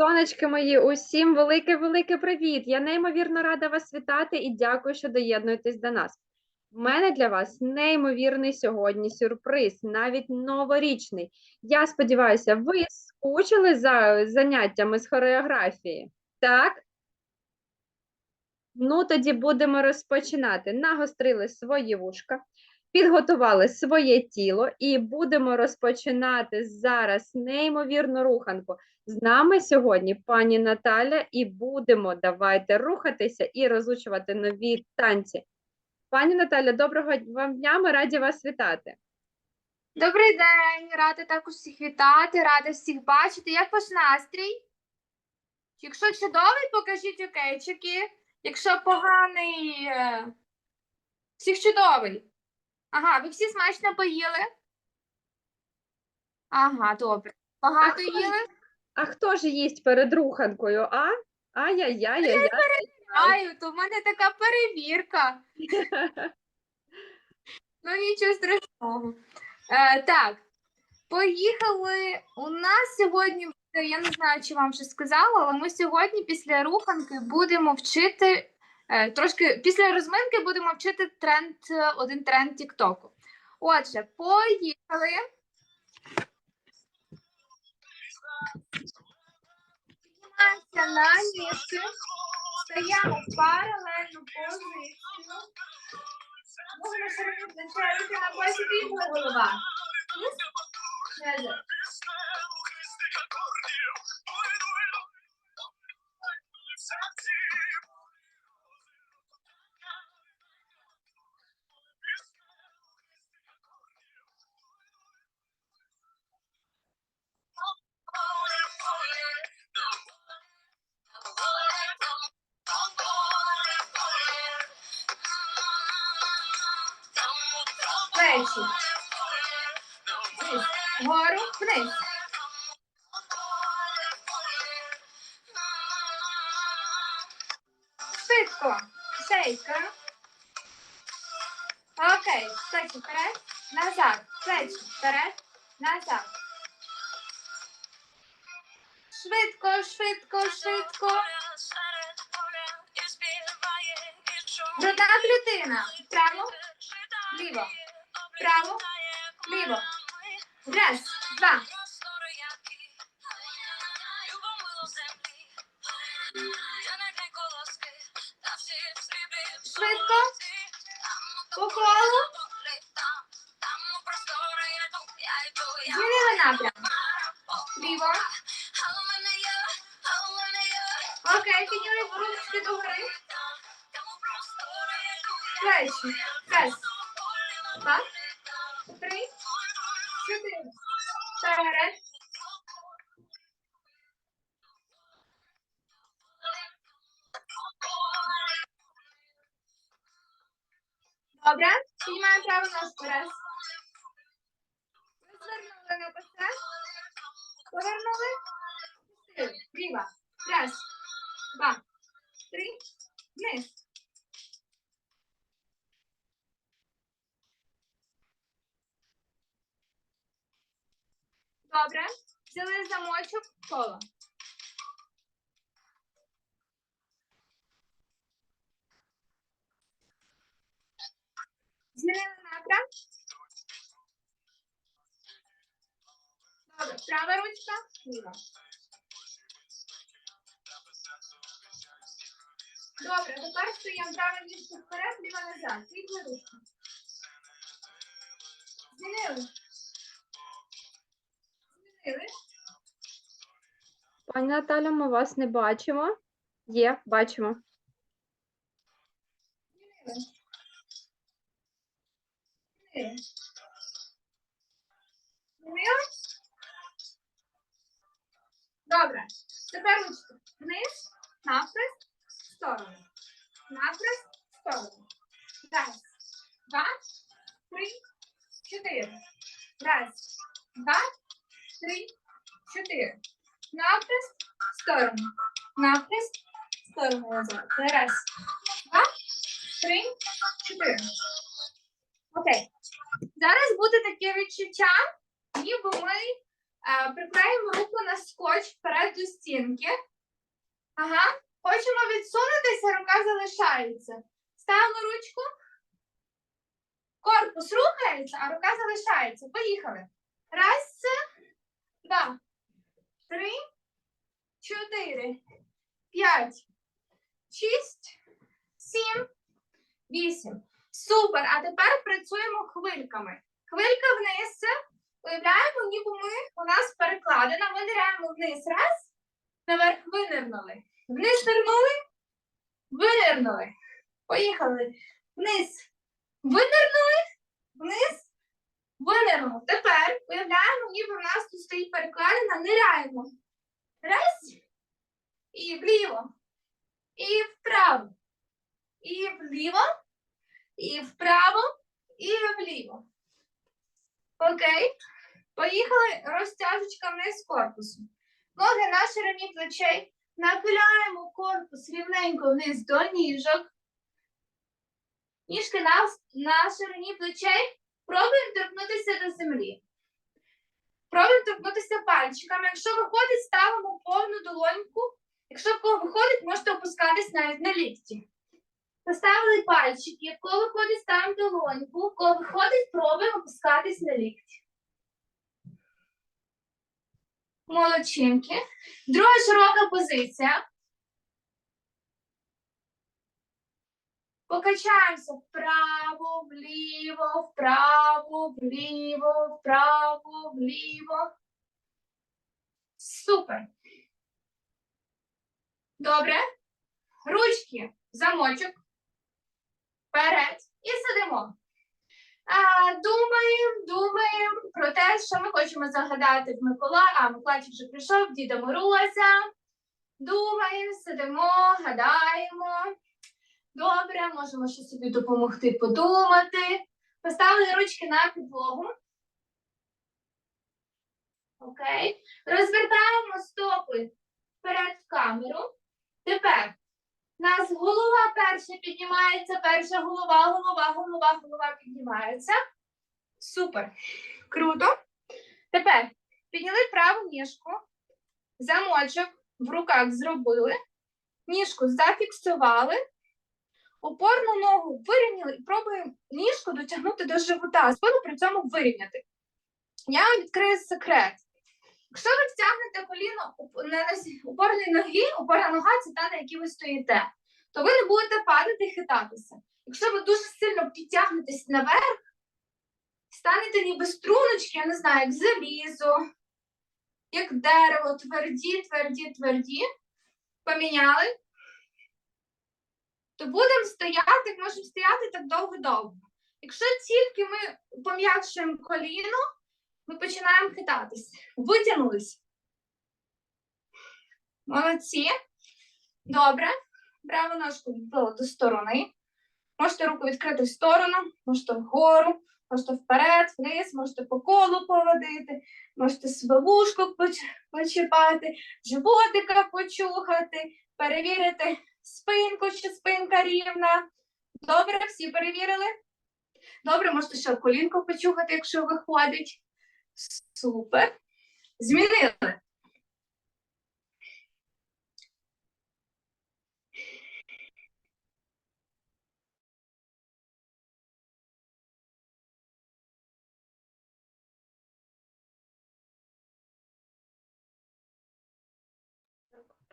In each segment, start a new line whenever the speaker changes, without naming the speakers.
Сонечки мої, усім велике-велике привіт! Я неймовірно рада вас вітати і дякую, що доєднуєтесь до нас. В мене для вас неймовірний сьогодні сюрприз, навіть новорічний. Я сподіваюся, ви скучили за заняттями з хореографії, так? Ну, тоді будемо розпочинати. Нагострили свої вушка, підготували своє тіло і будемо розпочинати зараз неймовірну руханку. З нами сьогодні пані Наталя, і будемо давайте рухатися і розучувати нові танці. Пані Наталя, доброго вам дня, ми раді вас вітати.
Добрий день, рада також всіх вітати, рада всіх бачити. Як ваш настрій? Якщо чудовий, покажіть окейчики. Якщо поганий, е, всіх чудовий. Ага, ви всі смачно поїли? Ага, добре. Багато
хто
їли?
А хто ж їсть перед руханкою? А? Ай-яй-яй-яй.
Аю, то в мене така перевірка. Ну, нічого страшного. Е, так, поїхали. У нас сьогодні, буде, я не знаю, чи вам вже сказала, але ми сьогодні після руханки будемо вчити. Е, Трошки після розминки будемо вчити тренд, е, один тренд Тіктоку. Отже, поїхали. Піднімаємося на ніжки. Стаємо в паралельну позицію. Можна широко руки на півна голова. Назад. Вниз. Вгору, вниз. Швидко. Шейка. Окей. Плечі вперед. Назад. Плечі вперед. Назад. Швидко, швидко, швидко. Грудна клітина. Вправо, ліво. Вправо, ліво. Раз, два. Швидко. По колу. Змінили напрям. Ліво. Окей, підняли ручки догори. Плечі. Раз. Два. Три. Вниз. Добре. Взяли замочок коло. Змінили напрям. Добре. Права ручка. Ліва. Добре, тепер стоїмо права ніжку вперед, ліва назад. Світла ручка. Змінили. Змінили.
Пані Наталя, ми вас не бачимо. Є, бачимо.
Змінили. Змінили. Змінили? Добре. Тепер ручки. Вниз, навприс, в сторону. Навприс, в сторону. Раз, два, три, чотири. Раз, два, три, чотири. Навприс, в сторону. Навприс, в сторону. Раз, два, три, чотири. Окей. Зараз буде таке відчуття, ніби ми Е, Приклеїмо руку на скотч вперед до стінки. Ага. Хочемо відсунутися, рука залишається. Ставимо ручку. Корпус рухається, а рука залишається. Поїхали. Раз, два, три, чотири, п'ять, шість, сім, вісім. Супер. А тепер працюємо хвильками. Хвилька вниз. Уявляємо, ніби ми у нас перекладена. Ми ниряємо вниз. Раз. Наверх винирнули. Вниз нирнули. Винирнули. Поїхали. Вниз. Винирнули. Вниз. Винирнули. Тепер уявляємо, ніби у нас тут стоїть перекладина. Ниряємо. Раз. І вліво. І вправо. І вліво. І вправо. І вліво. Окей. Поїхали розтяжечка вниз корпусу. Ноги на ширині плечей. Нахиляємо корпус рівненько вниз до ніжок. Ніжки на, на ширині плечей. Пробуємо торкнутися до землі. Пробуємо торкнутися пальчиками. Якщо виходить, ставимо повну долоньку. Якщо в кого виходить, можете опускатись навіть на лікті. Поставили пальчики. В кого виходить, ставимо долоньку. В кого виходить, пробуємо опускатись на лікті. Молодчинки. Друга широка позиція. Покачаємося вправо, вліво, вправо, вліво, вправо, вліво. Супер. Добре. Ручки, замочок. Вперед. І сидимо. Думаємо, думаємо про те, що ми хочемо загадати в Миколая. А, Миколайчик вже прийшов, Діда Мороза. Думаємо, сидимо, гадаємо. Добре, можемо ще собі допомогти подумати. Поставили ручки на підлогу. Окей. Розвертаємо стопи вперед в камеру. Тепер нас голова перша піднімається, перша голова, голова, голова, голова піднімається. Супер. Круто. Тепер підняли праву ніжку, замочок в руках зробили, ніжку зафіксували, опорну ногу вирівняли і пробуємо ніжку дотягнути до живота, спину при цьому вирівняти. Я відкрию секрет. Якщо ви втягнете коліно опорної ноги, опорна нога це та, на якій ви стоїте, то ви не будете падати і хитатися. Якщо ви дуже сильно підтягнетесь наверх, станете ніби струночки, я не знаю, як залізо, як дерево, тверді, тверді, тверді, поміняли, то будемо стояти, можемо стояти так довго-довго. Якщо тільки ми пом'якшуємо коліно, ми починаємо хитатись. Витягнулись. Молодці. Добре. Праву ножку до сторони. Можете руку відкрити в сторону, можете вгору, можете вперед, вниз, можете по колу поводити, можете себе почіпати, животика почухати, перевірити спинку, чи спинка рівна. Добре, всі перевірили? Добре, можете ще колінку почухати, якщо виходить. Супер. Змінили.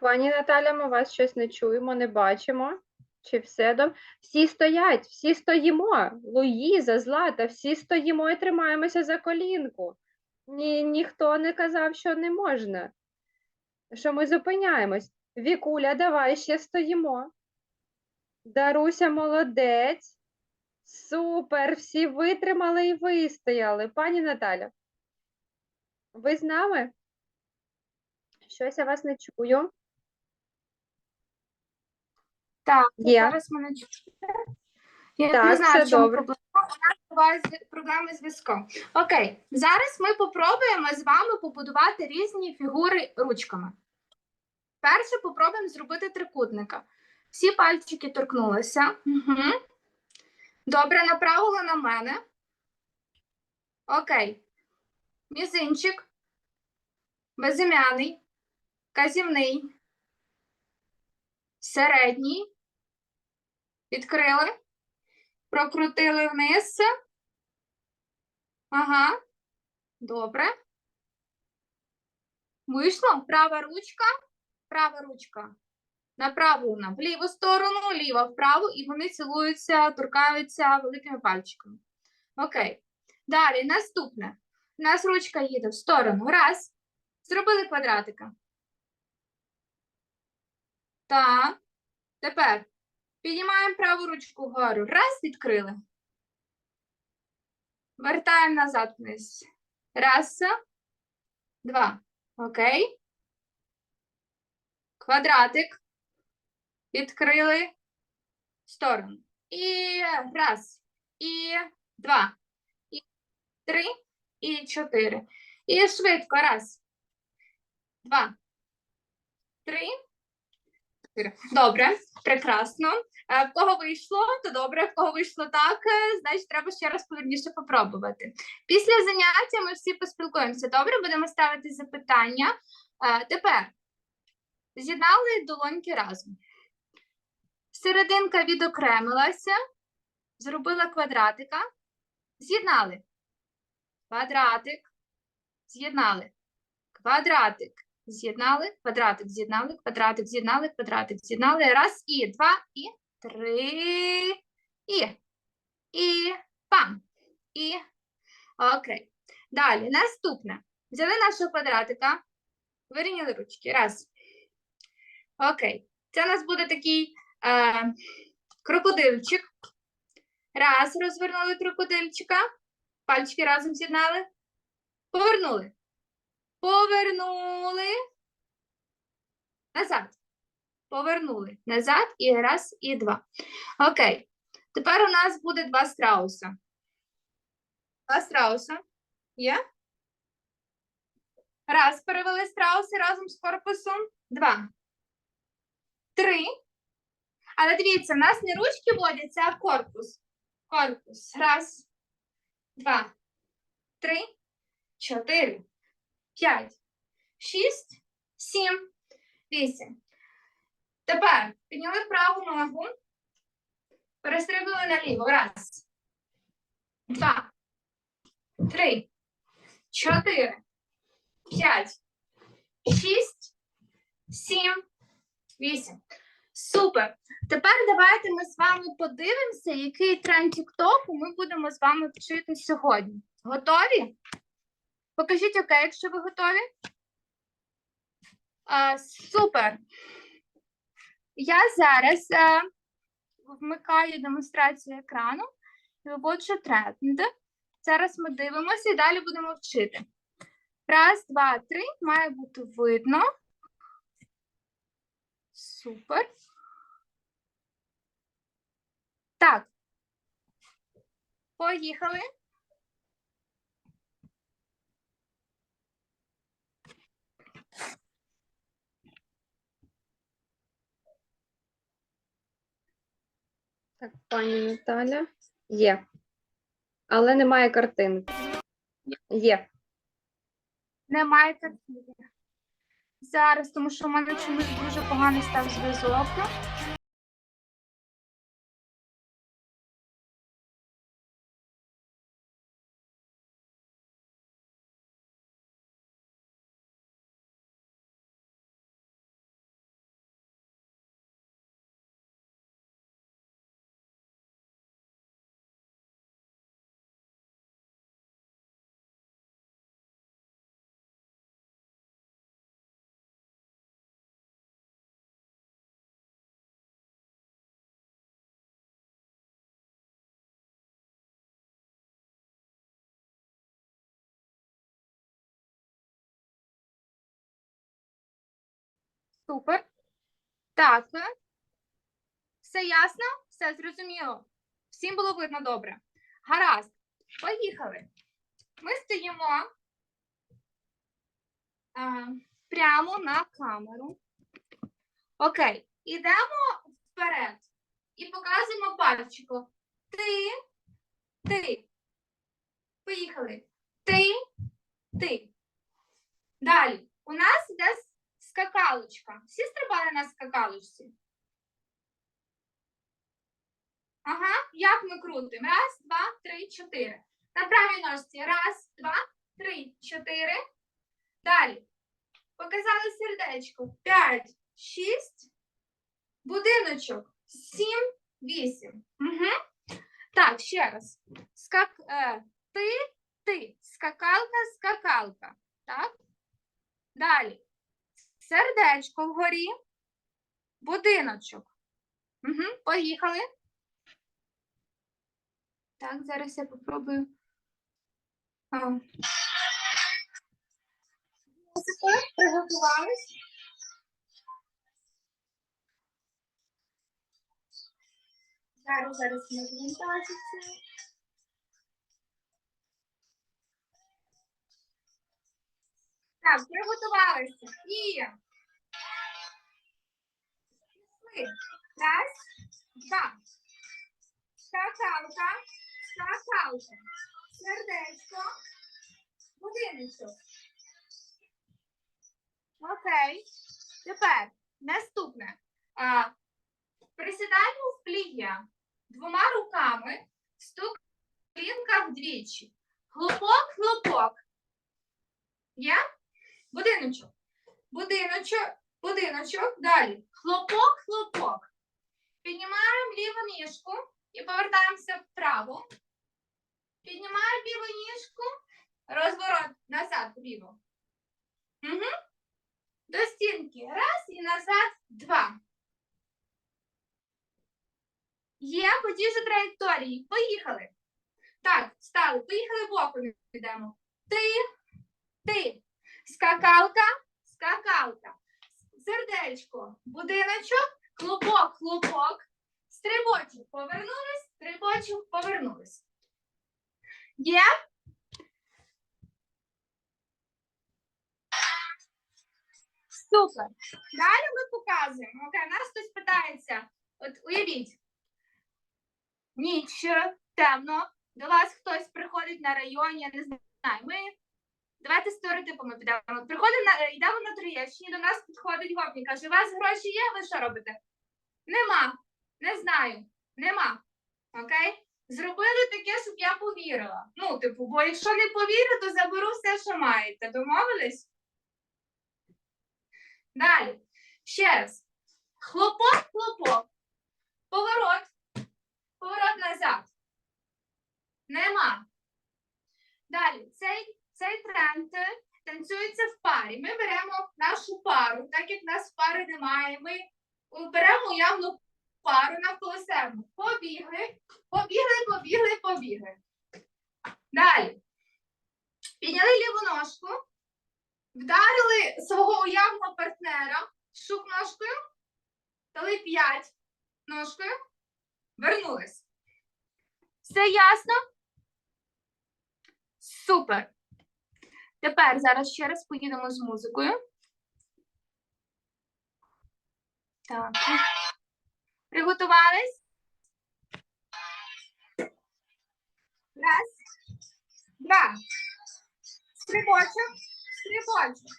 Пані Наталя, ми вас щось не чуємо, не бачимо. Чи все добре? Всі стоять, всі стоїмо. Луїза, Злата, всі стоїмо і тримаємося за колінку. Ні, ніхто не казав, що не можна. Що ми зупиняємось. Вікуля, давай ще стоїмо. Даруся, молодець. Супер, всі витримали і вистояли. Пані Наталя, ви з нами? Щось я вас не чую.
Так,
Є.
зараз мене чуєте. Я
Так,
не знаю,
все
чому
добре.
проблема. У нас проблеми з зв'язком. Окей, зараз ми попробуємо з вами побудувати різні фігури ручками. Перше попробуємо зробити трикутника. Всі пальчики торкнулися. Угу. Добре, направили на мене. Окей. Мізинчик. безім'яний, казівний, середній. Відкрили, прокрутили вниз. Ага. Добре. Вийшло. Права ручка, права ручка. Направлена в ліву сторону, ліва вправо, і вони цілуються, торкаються великими пальчиками. Окей. Далі, наступне. У нас ручка їде в сторону. Раз. Зробили квадратика. Так. Тепер піднімаємо праву ручку вгору. Раз, відкрили. Вертаємо назад вниз. Раз. Два. Окей. Квадратик. Відкрили сторону. І раз. І два. І три. І чотири. І швидко. Раз. Два. Три. Добре. Прекрасно. Е, В кого вийшло, то добре. В кого вийшло так, е, значить треба ще раз повільніше попробувати. Після заняття ми всі поспілкуємося. Добре, будемо ставити запитання. Е, Тепер з'єднали долоньки разом. Серединка відокремилася, зробила квадратика, з'єднали. Квадратик, з'єднали. Квадратик, з'єднали, квадратик, з'єднали, квадратик, з'єднали, квадратик, з'єднали. Раз, і, два, і, три, і, і, пам, і, окей. Далі, наступне. Взяли нашого квадратика, вирівняли ручки. Раз. Окей. Це у нас буде такий е, крокодильчик. Раз, розвернули крокодильчика. Пальчики разом з'єднали. Повернули. Повернули. Назад. Повернули. Назад. І раз, і два. Окей. Тепер у нас буде два страуса. Два страуса. Є? Раз, перевели страуси разом з корпусом. Два. Три. Але дивіться, в нас не ручки водяться, а корпус. Корпус. Раз, два, три, чотири, п'ять, шість, сім, вісім. Тепер підняли праву ногу. Перестрибнули наліво. Раз, два, три, чотири, п'ять, шість, сім, вісім. Супер. Тепер давайте ми з вами подивимося, який тренд TikTok ми будемо з вами вчити сьогодні. Готові? Покажіть ОК, якщо ви готові. А, супер. Я зараз а, вмикаю демонстрацію екрану виводжу тренд. Зараз ми дивимося і далі будемо вчити. Раз, два, три. Має бути видно. Супер. Так. Поїхали.
Так, пані Наталя. Є. Але немає картинки. Є.
Немає картинки. Зараз, тому що в мене чомусь дуже поганий став зв'язок. Супер. Так. Все ясно? Все зрозуміло. Всім було видно добре. Гаразд. Поїхали. Ми стоїмо а, прямо на камеру. Окей. Ідемо вперед і показуємо пальчиком. Ти, ти. Поїхали. Ти, ти. Далі. у нас іде с- скакалочка. Всі стрибали на скакалочці? Ага, як ми крутимо? Раз, два, три, чотири. На правій ножці. Раз, два, три, чотири. Далі. Показали сердечко. П'ять, шість. Будиночок. Сім, вісім. Угу. Так, ще раз. Скак... Е, ти, ти. Скакалка, скакалка. Так? Далі. Сердечко вгорі. Будиночок. Угу. Поїхали. Так, зараз я попробую. А. Музику, Приготувались. Зараз, зараз ми завантажиться. Так, приготувалися. І пішли. Раз, два. Скакалка, скакалка. Сердечко. Будиночок. Окей. Тепер наступне. А, присідаємо в плія двома руками, стук в вдвічі. Хлопок, хлопок. Є? Будиночок. Будиночок, будиночок. Далі. Хлопок, хлопок. Піднімаємо ліву ніжку і повертаємося вправо. Піднімаємо ліву ніжку. Розворот назад вліво. Угу. До стінки. Раз і назад. Два. Є по тій же траєкторії. Поїхали. Так, стали. Поїхали боком йдемо. Ти, ти. Скакалка, скакалка. Сердечко, будиночок, хлопок, хлопок. Стрибочок повернулись, стрибочок повернулись. Є? Супер. Далі ми показуємо. Окей, нас хтось питається. От уявіть, ніч, темно, до вас хтось приходить на район, я не знаю. Ми давайте стереотипами підемо. Приходимо на е, йдемо на Троєщині, до нас підходить гопник, каже, у вас гроші є, ви що робите? Нема. Не знаю. Нема. Окей? Зробили таке, щоб я повірила. Ну, типу, бо якщо не повірю, то заберу все, що маєте. Домовились? Далі. Ще раз. Хлопок, хлопок. Поворот. Поворот назад. Нема. Далі. Цей, цей тренд е, танцюється в парі. Ми беремо нашу пару, так як нас пари немає. Ми беремо уявну пару навколо себе. Побігли, побігли, побігли, побігли. Далі. Підняли ліву ножку, вдарили свого уявного партнера шук ножкою, дали п'ять ножкою, вернулись. Все ясно? Супер. Тепер зараз ще раз поїдемо з музикою. Так. Приготувались? Раз, два. Стрибочок, стрибочок.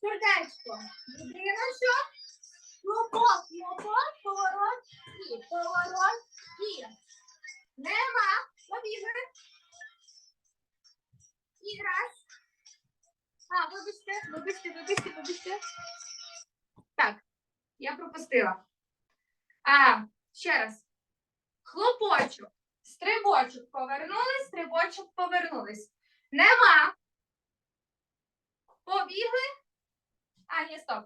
Сердечко. Будиночок. Пропустила. А, ще раз. Хлопочок, стрибочок повернулись, стрибочок повернулись. Нема. Побігли. А, ні, стоп.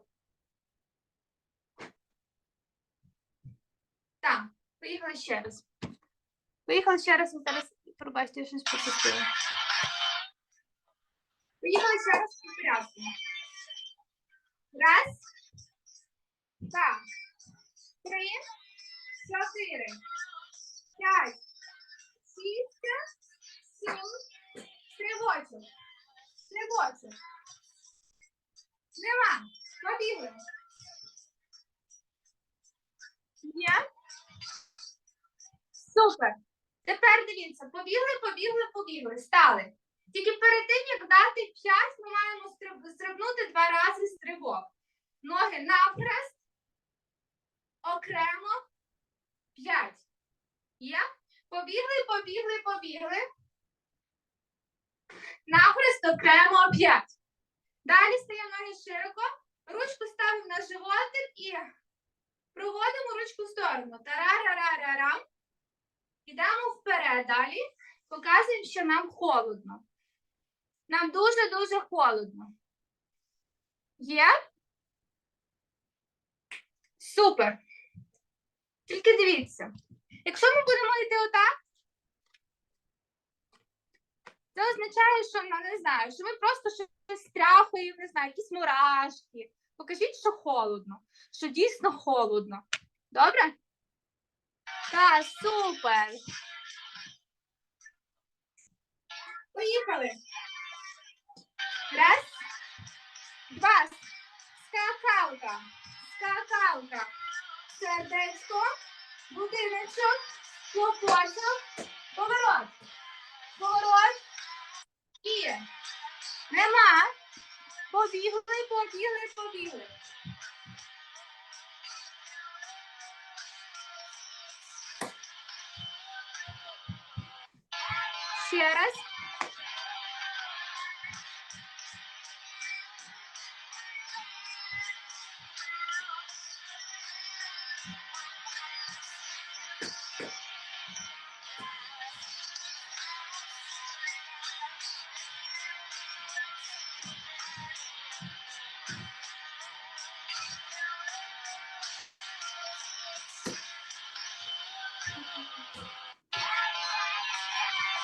Так, поїхали ще раз. Поїхали ще раз, зараз, пробачте, я щось пропустила. Поїхали ще раз по порядку. Раз, два, три, чотири, п'ять, шість, сім, стрибочок, стрибочок. Нема. Побігли. Є? Супер. Тепер дивіться, побігли, побігли, побігли. Стали. Тільки перед тим, як дати 5, ми маємо стрибнути два рази стрибок. Ноги навхрест, окремо, 5. Є? Побігли, побігли, побігли. Навхрест, окремо, 5. Далі стаємо ноги широко, ручку ставимо на животик і проводимо ручку в сторону. Тарарарарарам. Ідемо вперед далі. Показуємо, що нам холодно. Нам дуже-дуже холодно. Є? Супер. Тільки дивіться. Якщо ми будемо йти отак, це означає, що ну, не знаю, що ми просто щось стряхаємо, не знаю, якісь мурашки. Покажіть, що холодно, що дійсно холодно. Добре? Так, супер. Поїхали. Раз, два, скакалка, скакалка, сердечко, будиночок, хлопочок, поворот, поворот і нема. Побігли, побігли, побігли. Ще раз.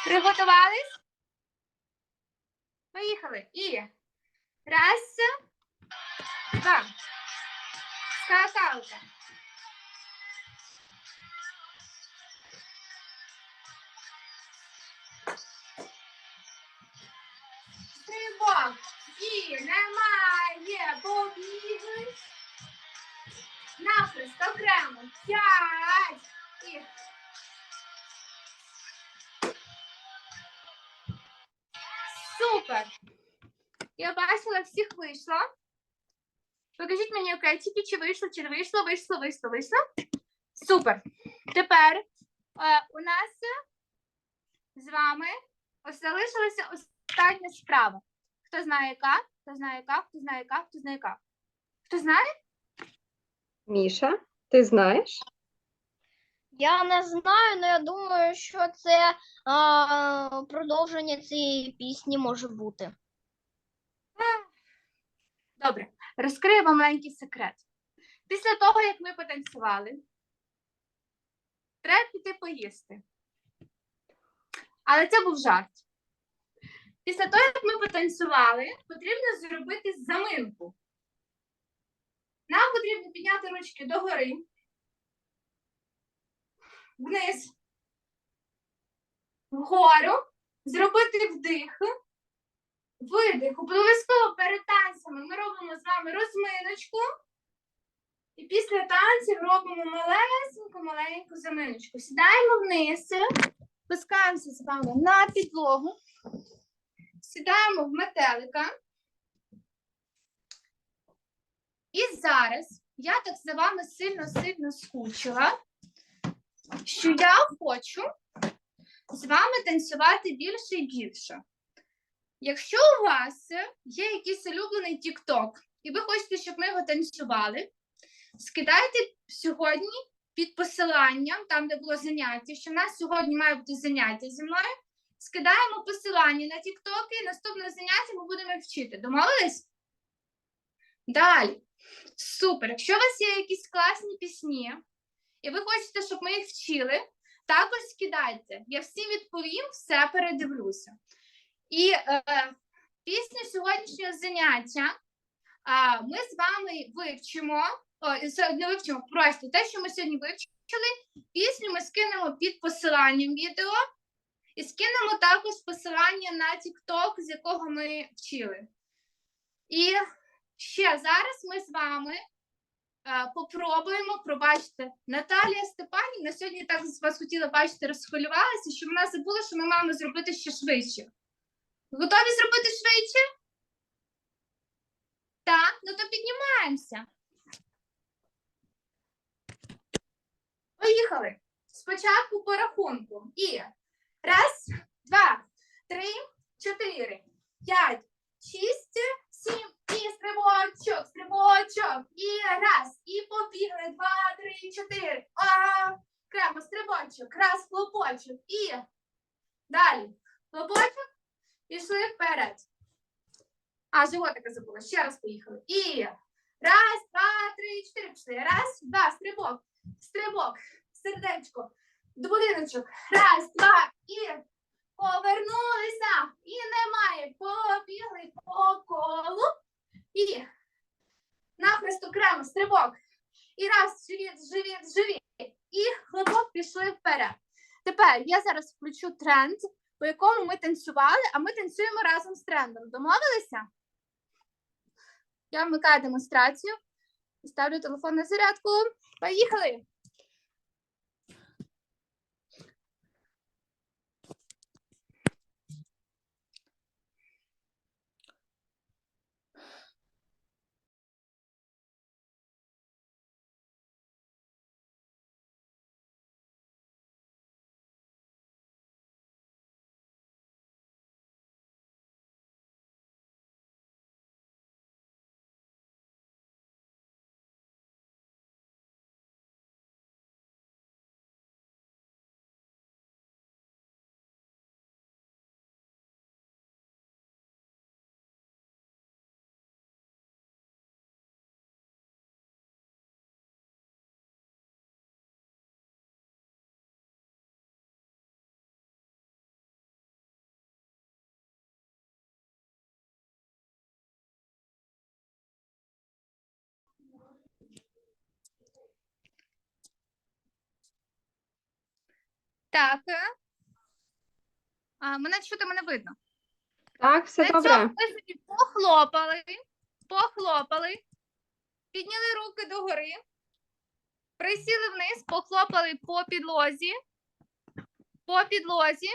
Приготувались? Поїхали. Супер! Я бачила, всіх вийшло. Покажіть мені окейчики, чи вийшло, чи не вийшло, вийшло, вийшло, вийшло. Супер. Тепер е, у нас з вами залишилася остання справа. Хто знає яка? Хто знає яка? Хто знає яка? Хто знає яка? Хто знає?
Міша, ти знаєш?
Я не знаю, але я думаю, що це а, продовження цієї пісні може бути.
Добре, розкрию вам маленький секрет. Після того, як ми потанцювали, треба піти поїсти. Але це був жарт. Після того, як ми потанцювали, потрібно зробити заминку. Нам потрібно підняти ручки догори, вниз, вгору, зробити вдих, видих. Обов'язково перед танцями ми робимо з вами розминочку. І після танців робимо малесеньку, маленьку заминочку. Сідаємо вниз, пускаємося з вами на підлогу, сідаємо в метелика. І зараз я так за вами сильно-сильно скучила, що я хочу з вами танцювати більше і більше. Якщо у вас є якийсь улюблений TikTok, і ви хочете, щоб ми його танцювали, скидайте сьогодні під посиланням, там, де було заняття, що в нас сьогодні має бути заняття зі мною. Скидаємо посилання на TikTok і наступне заняття ми будемо вчити. Домовились? Далі. Супер. Якщо у вас є якісь класні пісні, і ви хочете, щоб ми їх вчили, також скидайте. Я всім відповім, все передивлюся. І е, після сьогоднішнього заняття а, ми з вами вивчимо, о, не вивчимо, просто те, що ми сьогодні вивчили, пісню ми скинемо під посиланням відео і скинемо також посилання на TikTok, з якого ми вчили. І ще зараз ми з вами е, попробуємо, пробачте, Наталія Степанівна сьогодні так з вас хотіла бачити, розхвилювалася, що вона забула, що ми маємо зробити ще швидше. Готові зробити швидше? Так, ну то піднімаємося. Поїхали. Спочатку по рахунку. І раз, два, три, чотири, п'ять, шість, сім. Стрибочок, стрибочок. І раз. І побігли. Два, три, чотири. А, Прямо стрибочок. Раз, хлопочок. І далі. Хлопочок. Пішли вперед. А, животика забула. Ще раз поїхали. І раз, два, три, чотири. Пішли. Раз, два, стрибок. Стрибок. Сердечко. Будиночок. Раз, два. І повернулися. І немає. Побігли по колу. І нахрест окремо стрибок. І раз, живіт, живіт, живіт. І хлопок пішли вперед. Тепер я зараз включу тренд, по якому ми танцювали, а ми танцюємо разом з трендом. Домовилися? Я вмикаю демонстрацію. Ставлю телефон на зарядку. Поїхали! Так. А, мене чути, мене видно.
Так, все
На
добре.
ми собі похлопали, похлопали, підняли руки догори, присіли вниз, похлопали по підлозі, по підлозі.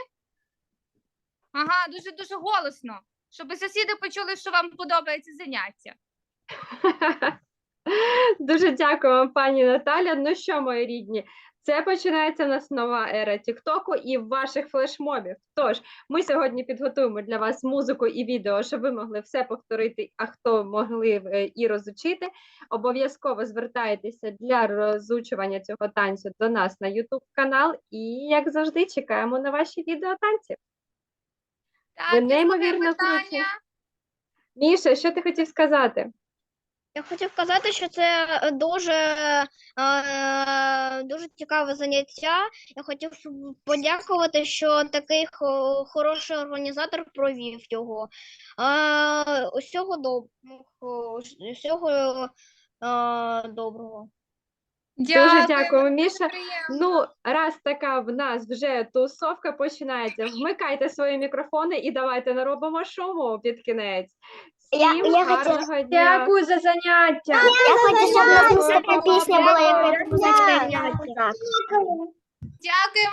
Ага, дуже-дуже голосно, щоб сусіди почули, що вам подобається заняття.
Дуже дякую вам, пані Наталя. Ну що, мої рідні, це починається в нас нова ера Тіктоку і ваших флешмобів. Тож ми сьогодні підготуємо для вас музику і відео, щоб ви могли все повторити, а хто могли е, і розучити. Обов'язково звертайтеся для розучування цього танцю до нас на YouTube канал. І як завжди, чекаємо на ваші відео танці.
Так,
Ви неймовірно круті. Міша, що ти хотів сказати?
Я хотів сказати, що це е, дуже, е, дуже цікаве заняття. Я хотів подякувати, що такий хороший організатор провів його. Е, усього доброго. Усього е, доброго.
Дуже
Дякуємо,
дякую, Міша. Ну, раз така в нас вже тусовка починається, вмикайте свої мікрофони і давайте наробимо шуму під кінець.
Я-
Всім
я хотіла-
дня.
за заняття.
Я хочу, щоб
Дякую,
наступна
Павло,
пісня була
дякую.
як музичне заняття.
Дякуємо.